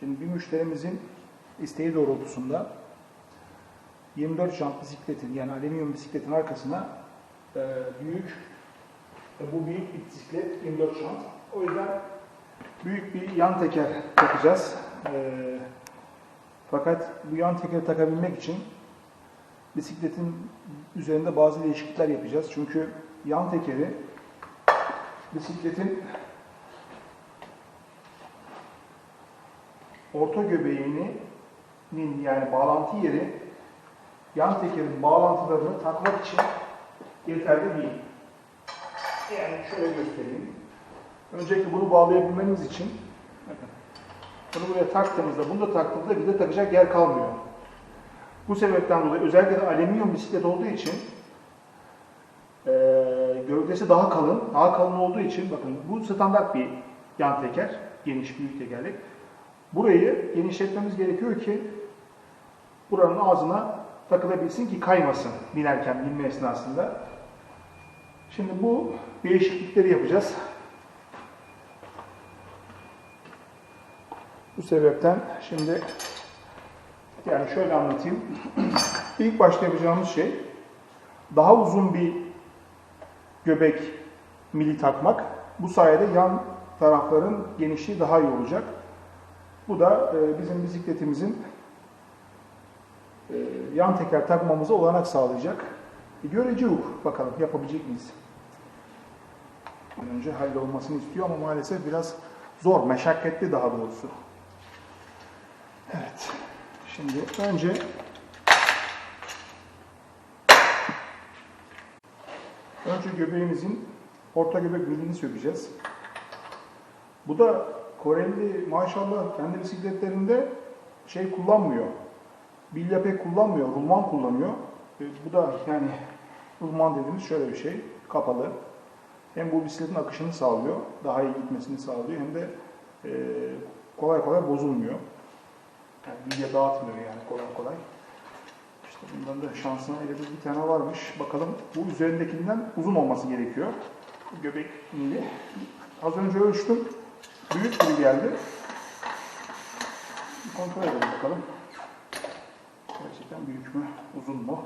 Şimdi bir müşterimizin isteği doğrultusunda 24 jant bisikletin yani alüminyum bisikletin arkasına e, büyük e, bu büyük bir bisiklet 24 jant. O yüzden büyük bir yan teker takacağız. E, fakat bu yan tekeri takabilmek için bisikletin üzerinde bazı değişiklikler yapacağız. Çünkü yan tekeri bisikletin orta göbeğinin yani bağlantı yeri yan tekerin bağlantılarını takmak için yeterli değil. Yani şöyle göstereyim. Öncelikle bunu bağlayabilmeniz için bunu buraya taktığımızda, bunu da taktığımızda vida takacak yer kalmıyor. Bu sebepten dolayı özellikle de alüminyum bisiklet olduğu için e, gövdesi daha kalın, daha kalın olduğu için bakın bu standart bir yan teker, geniş büyük tekerlek. Burayı genişletmemiz gerekiyor ki buranın ağzına takılabilsin ki kaymasın binerken, binme esnasında. Şimdi bu değişiklikleri yapacağız. Bu sebepten şimdi yani şöyle anlatayım. İlk başta yapacağımız şey daha uzun bir göbek mili takmak. Bu sayede yan tarafların genişliği daha iyi olacak. Bu da e, bizim bisikletimizin e, yan teker takmamıza olanak sağlayacak. E, göreceğiz bakalım yapabilecek miyiz? Önce hallolmasını istiyor ama maalesef biraz zor, meşakkatli daha doğrusu. Evet. Şimdi önce önce göbeğimizin orta göbek milini sökeceğiz. Bu da Koreli maşallah kendi bisikletlerinde şey kullanmıyor. Bilya pek kullanmıyor, rulman kullanıyor. E, bu da yani rulman dediğimiz şöyle bir şey, kapalı. Hem bu bisikletin akışını sağlıyor, daha iyi gitmesini sağlıyor hem de e, kolay kolay bozulmuyor. Yani bilye dağıtmıyor yani kolay kolay. İşte bundan da şansına elimizde bir tane varmış. Bakalım bu üzerindekinden uzun olması gerekiyor. Göbek mili. Az önce ölçtüm. Büyük gibi geldi. Kontrol edelim bakalım. Gerçekten büyük mü, uzun mu?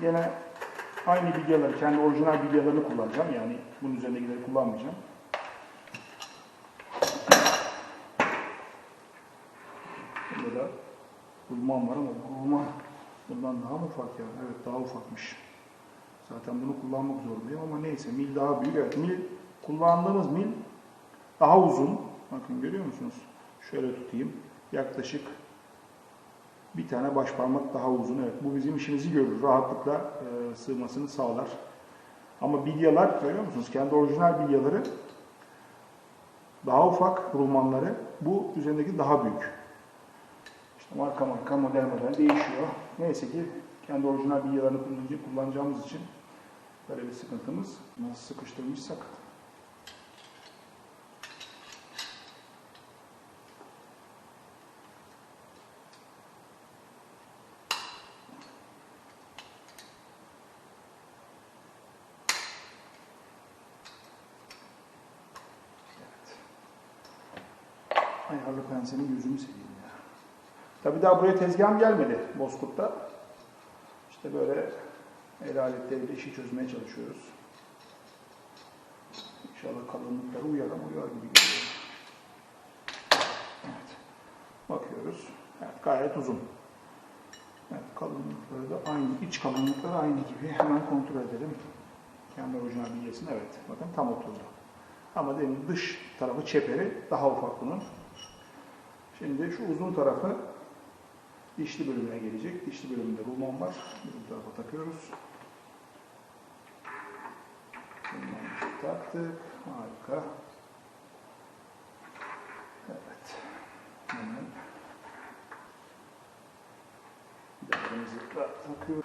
Gene aynı bilgileri, kendi orijinal bilgilerini kullanacağım. Yani bunun üzerindekileri kullanmayacağım. Burada da rulman var ama bu rulman bundan daha mı ufak ya? Evet daha ufakmış. Zaten bunu kullanmak zorundayım ama neyse mil daha büyük. Evet mil kullandığımız mil daha uzun. Bakın görüyor musunuz? Şöyle tutayım. Yaklaşık bir tane baş parmak daha uzun. Evet, bu bizim işimizi görür. Rahatlıkla e, sığmasını sağlar. Ama bilyalar, görüyor musunuz? Kendi orijinal bilyaları daha ufak rulmanları. Bu üzerindeki daha büyük. İşte marka marka, model model değişiyor. Neyse ki kendi orijinal bilyalarını kullanacağımız için böyle bir sıkıntımız. Nasıl sıkıştırmışsak Ayarlı pensenin yüzünü seveyim ya. Tabii daha buraya tezgahım gelmedi Bozkurt'ta. İşte böyle el aletleriyle işi çözmeye çalışıyoruz. İnşallah kalınlıkları uyar ama uyar gibi geliyor. Evet. Bakıyoruz. Evet, gayet uzun. Evet, kalınlıkları da aynı, iç kalınlıkları aynı gibi. Hemen kontrol edelim. Kendi orijinal bilyesini. Evet, bakın tam oturdu. Ama demin dış tarafı çeperi daha ufak bunun. Şimdi şu uzun tarafı dişli bölümüne gelecek. Dişli bölümünde rulman var. Bu tarafa takıyoruz. Rulmanımızı taktık. Harika. Evet. Hemen idarelerimizi takıyoruz.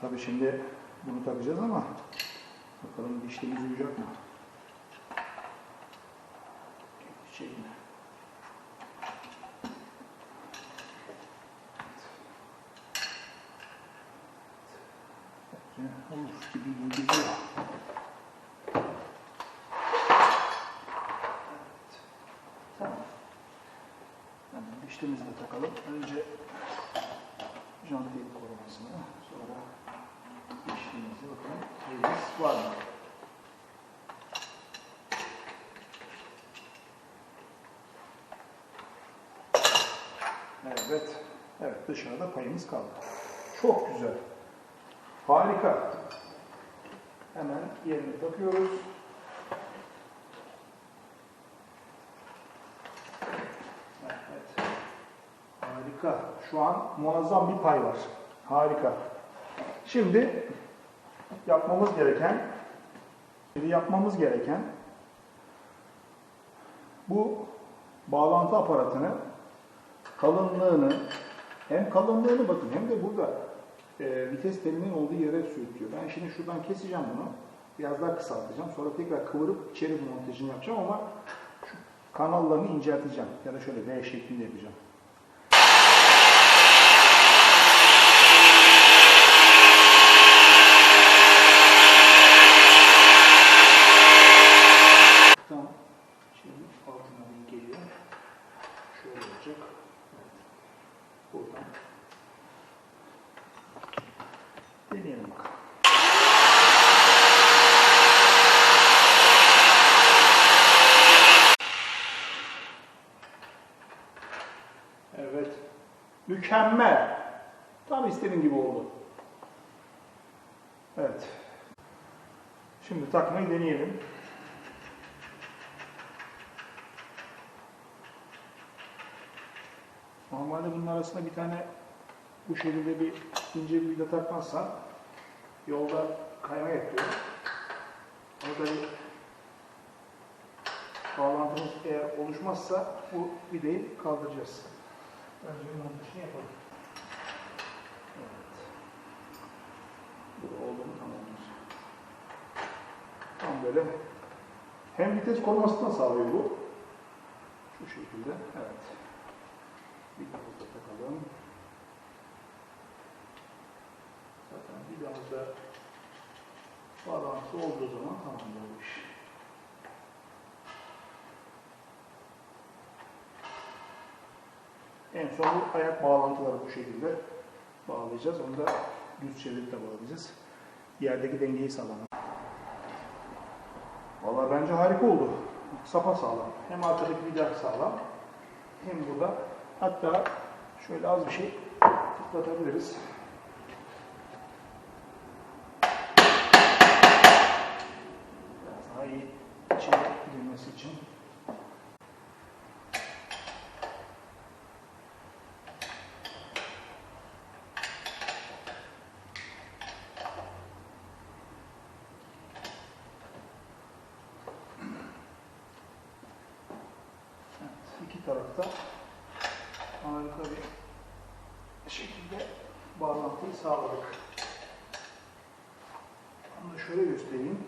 Tabi şimdi bunu takacağız ama bakalım dişlerimiz uyacak mı? Hemen dişlerimizi de takalım. Önce jantiyet korumasını, sonra dişlerimizi bakalım. Yerimiz var mı? Evet. Evet dışarıda payımız kaldı. Çok güzel. Harika. Hemen yerini takıyoruz. Evet. Harika. Şu an muazzam bir pay var. Harika. Şimdi yapmamız gereken şimdi yapmamız gereken bu bağlantı aparatını kalınlığını hem kalınlığını bakın hem de burada e, vites telinin olduğu yere sürtüyor. Ben şimdi şuradan keseceğim bunu. Biraz daha kısaltacağım. Sonra tekrar kıvırıp içeri montajını yapacağım ama şu kanallarını incelteceğim. Ya da şöyle V şeklinde yapacağım. Tamam. Şimdi altına bir geliyor. Şöyle olacak. Evet. Buradan. Deneyelim bakalım. Evet. Mükemmel. Tam istediğim gibi oldu. Evet. Şimdi takmayı deneyelim. Normalde bunun arasında bir tane bu şekilde bir ince bir vida takmazsan yolda kayma yapıyor. Orada bir bağlantımız eğer oluşmazsa bu vidayı kaldıracağız. Önce bir montajını yapalım. Evet. Bu oldu mu tamamdır. Tam böyle hem vites korumasını sağlıyor bu. Şu şekilde. Evet. Vidamızı da takalım. Zaten vidamızda bağlantı olduğu zaman tamamdır bu iş. En son bu ayak bağlantıları bu şekilde bağlayacağız. Onu da düz çevirip de bağlayacağız. Yerdeki dengeyi sağlamak. Vallahi bence harika oldu. Sapa sağlam. Hem arkadaki vida sağlam hem burada hatta şöyle az bir şey tıklatabiliriz. Biraz daha iyi içine girmesi için. Tarafta harika bir şekilde bağlantıyı sağladık. Bunu da şöyle göstereyim.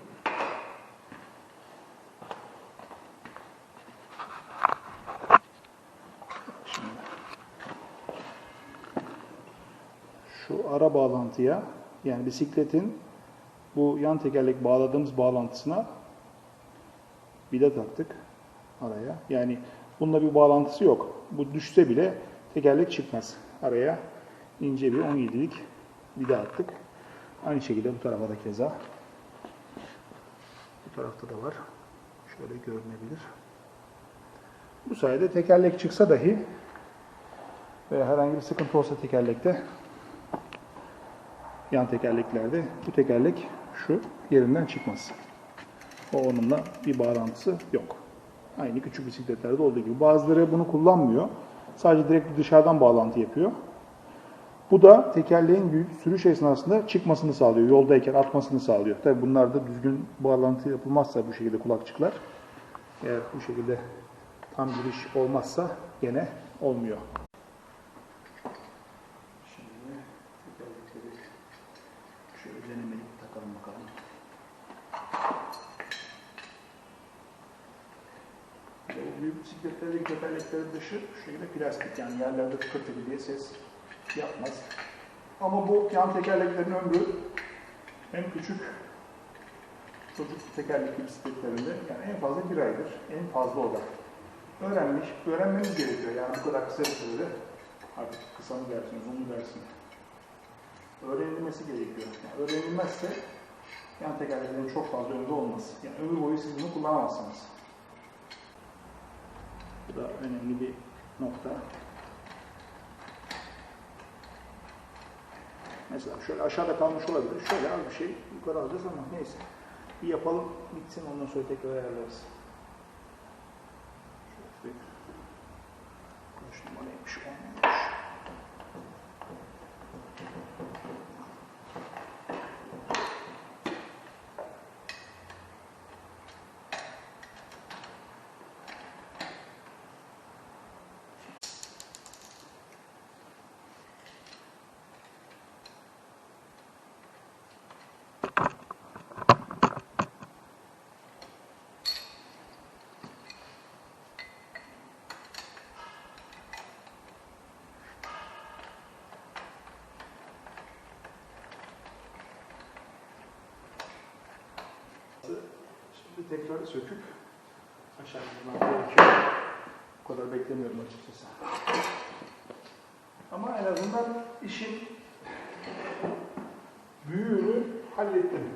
Şimdi şu ara bağlantıya yani bisikletin bu yan tekerlek bağladığımız bağlantısına vida taktık araya. Yani bununla bir bağlantısı yok. Bu düşse bile tekerlek çıkmaz. Araya ince bir 17'lik vida attık. Aynı şekilde bu tarafa da keza. Bu tarafta da var. Şöyle görünebilir. Bu sayede tekerlek çıksa dahi veya herhangi bir sıkıntı olsa tekerlekte yan tekerleklerde bu tekerlek şu yerinden çıkmaz. O onunla bir bağlantısı yok. Aynı küçük bisikletlerde olduğu gibi. Bazıları bunu kullanmıyor. Sadece direkt dışarıdan bağlantı yapıyor. Bu da tekerleğin sürüş esnasında çıkmasını sağlıyor. Yoldayken atmasını sağlıyor. Tabi bunlarda düzgün bağlantı yapılmazsa bu şekilde kulakçıklar. Eğer bu şekilde tam giriş olmazsa gene olmuyor. Şimdi tekerlekleri şöyle denemelik takalım bakalım. Bisikletlerin tekerlekleri dışı şu şekilde plastik yani yerlerde tıkırtı diye ses yapmaz. Ama bu yan tekerleklerin ömrü en küçük çocuk tekerlekli bisikletlerinde yani en fazla bir aydır. En fazla o da. Öğrenmiş, öğrenmemiz gerekiyor. Yani bu kadar kısa bir sürede artık kısa mı dersin, uzun mu dersin. Öğrenilmesi gerekiyor. Yani öğrenilmezse yan tekerleklerin çok fazla ömrü olmaz. Yani ömür boyu siz bunu kullanamazsınız. Bu da önemli bir nokta. Mesela şöyle aşağıda kalmış olabilir. Şöyle az bir şey yukarı alacağız ama neyse. Bir yapalım bitsin ondan sonra tekrar ayarlarız. Şöyle bir kaç numaraymış? 10'muş. Şimdi tekrar söküp aşağı indirmem gerekiyor. O kadar beklemiyorum açıkçası. Ama en azından işin büyüğünü hallettim.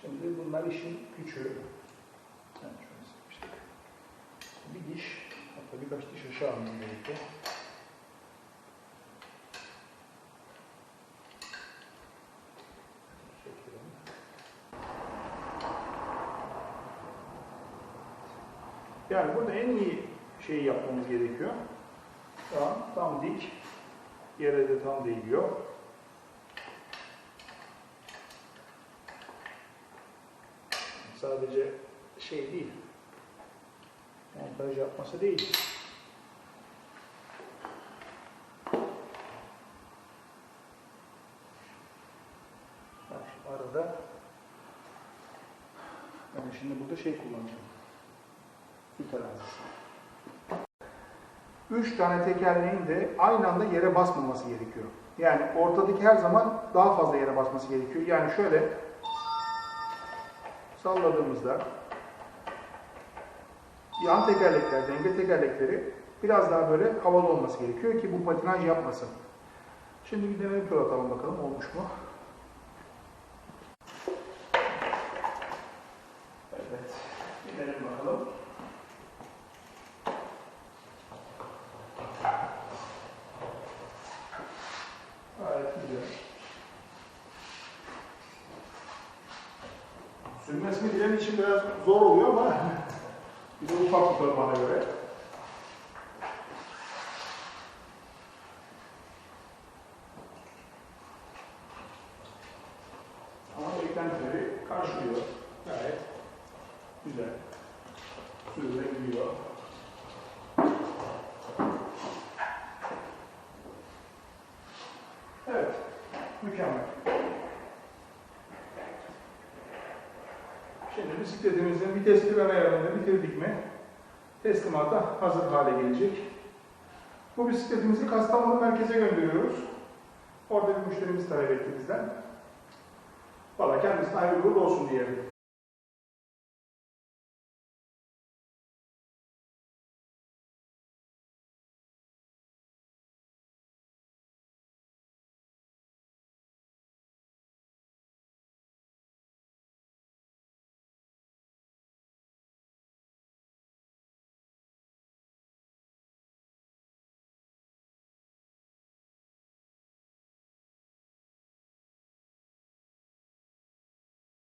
Şimdi bunlar işin küçüğü. Yani şöyle. Bir diş, hatta birkaç diş aşağı almam gerekiyor. Yani burada en iyi şeyi yapmamız gerekiyor. An tam dik. Yere de tam değiyor. Sadece şey değil. Montaj yapması değil. Arada ben şimdi burada şey kullanacağım. Su terazisi. Üç tane tekerleğin de aynı anda yere basmaması gerekiyor. Yani ortadaki her zaman daha fazla yere basması gerekiyor. Yani şöyle salladığımızda yan tekerlekler, denge tekerlekleri biraz daha böyle havalı olması gerekiyor ki bu patinaj yapmasın. Şimdi bir deneme tur atalım bakalım olmuş mu? Evet. Gidelim bakalım. Gayet güzel. Sürmesini bilen için biraz zor oluyor ama bir de ufak tutarım bana göre. Ama beklentileri karşılıyor. Gayet güzel. Sürülebiliyor. Evet, mükemmel. Şimdi bisikletimizin vites fren ayarını bitirdik mi teslimata hazır hale gelecek. Bu bisikletimizi Kastamonu merkeze gönderiyoruz. Orada bir müşterimiz talep etti bizden. Valla kendisine hayırlı olsun diyelim.